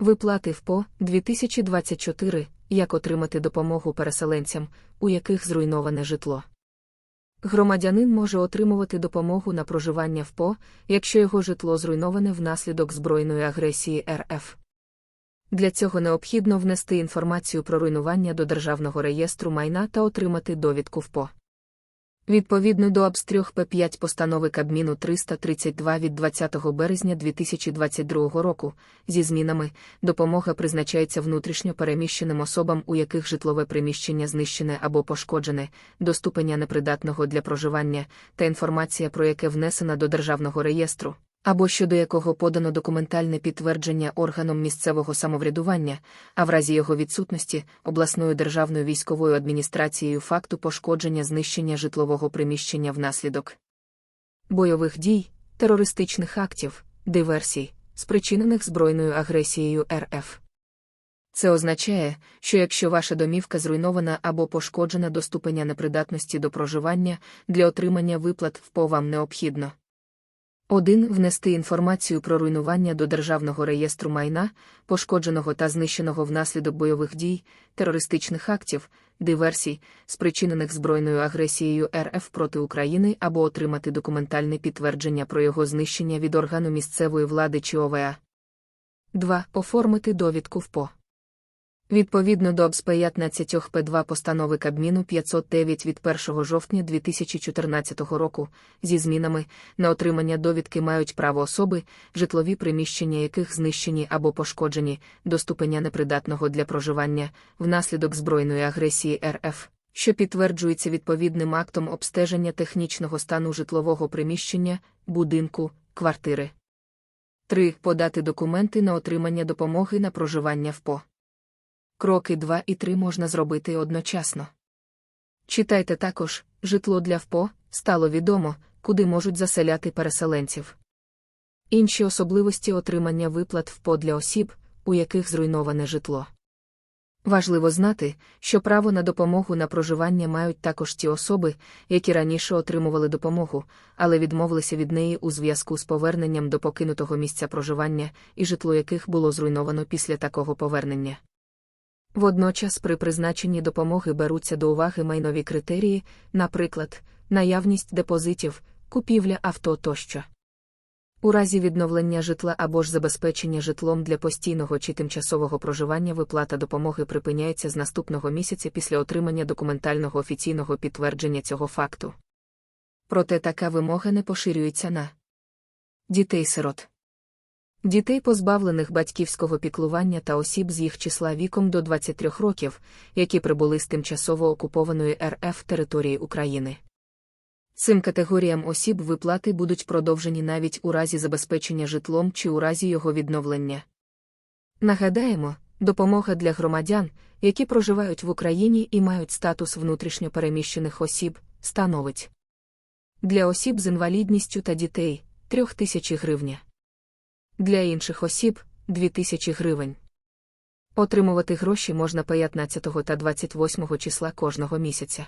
Виплати ВПО 2024 Як отримати допомогу переселенцям, у яких зруйноване житло. Громадянин може отримувати допомогу на проживання ВПО, якщо його житло зруйноване внаслідок збройної агресії РФ. Для цього необхідно внести інформацію про руйнування до Державного реєстру майна та отримати довідку ВПО. Відповідно до АБС-3 П5 постанови Кабміну 332 від 20 березня 2022 року, зі змінами, допомога призначається внутрішньо переміщеним особам, у яких житлове приміщення знищене або пошкоджене, до ступеня непридатного для проживання, та інформація про яке внесена до Державного реєстру, або щодо якого подано документальне підтвердження органом місцевого самоврядування, а в разі його відсутності обласною державною військовою адміністрацією факту пошкодження знищення житлового приміщення внаслідок бойових дій, терористичних актів, диверсій, спричинених збройною агресією РФ. Це означає, що якщо ваша домівка зруйнована або пошкоджена до ступеня непридатності до проживання, для отримання виплат ВПО вам необхідно 1. Внести інформацію про руйнування до Державного реєстру майна, пошкодженого та знищеного внаслідок бойових дій, терористичних актів, диверсій, спричинених збройною агресією РФ проти України або отримати документальне підтвердження про його знищення від органу місцевої влади чи ОВА. 2. Оформити довідку ВПО. Відповідно до ОБС 15 П2 постанови Кабміну 509 від 1 жовтня 2014 року, зі змінами, на отримання довідки мають право особи, житлові приміщення яких знищені або пошкоджені до ступеня непридатного для проживання внаслідок збройної агресії РФ, що підтверджується відповідним актом обстеження технічного стану житлового приміщення, будинку, квартири. 3. Подати документи на отримання допомоги на проживання в ПО. Кроки 2 і 3 можна зробити одночасно. Читайте також житло для ВПО стало відомо, куди можуть заселяти переселенців. Інші особливості отримання виплат ВПО для осіб, у яких зруйноване житло. Важливо знати, що право на допомогу на проживання мають також ті особи, які раніше отримували допомогу, але відмовилися від неї у зв'язку з поверненням до покинутого місця проживання і житло яких було зруйновано після такого повернення. Водночас при призначенні допомоги беруться до уваги майнові критерії, наприклад, наявність депозитів, купівля авто тощо. У разі відновлення житла або ж забезпечення житлом для постійного чи тимчасового проживання виплата допомоги припиняється з наступного місяця після отримання документального офіційного підтвердження цього факту. Проте така вимога не поширюється на дітей-сирот. Дітей, позбавлених батьківського піклування та осіб з їх числа віком до 23 років, які прибули з тимчасово окупованої РФ території України. Цим категоріям осіб виплати будуть продовжені навіть у разі забезпечення житлом чи у разі його відновлення. Нагадаємо, допомога для громадян, які проживають в Україні і мають статус внутрішньо переміщених осіб, становить для осіб з інвалідністю та дітей 3 тисячі гривня. Для інших осіб 2000 гривень. Отримувати гроші можна 15 та 28 числа кожного місяця.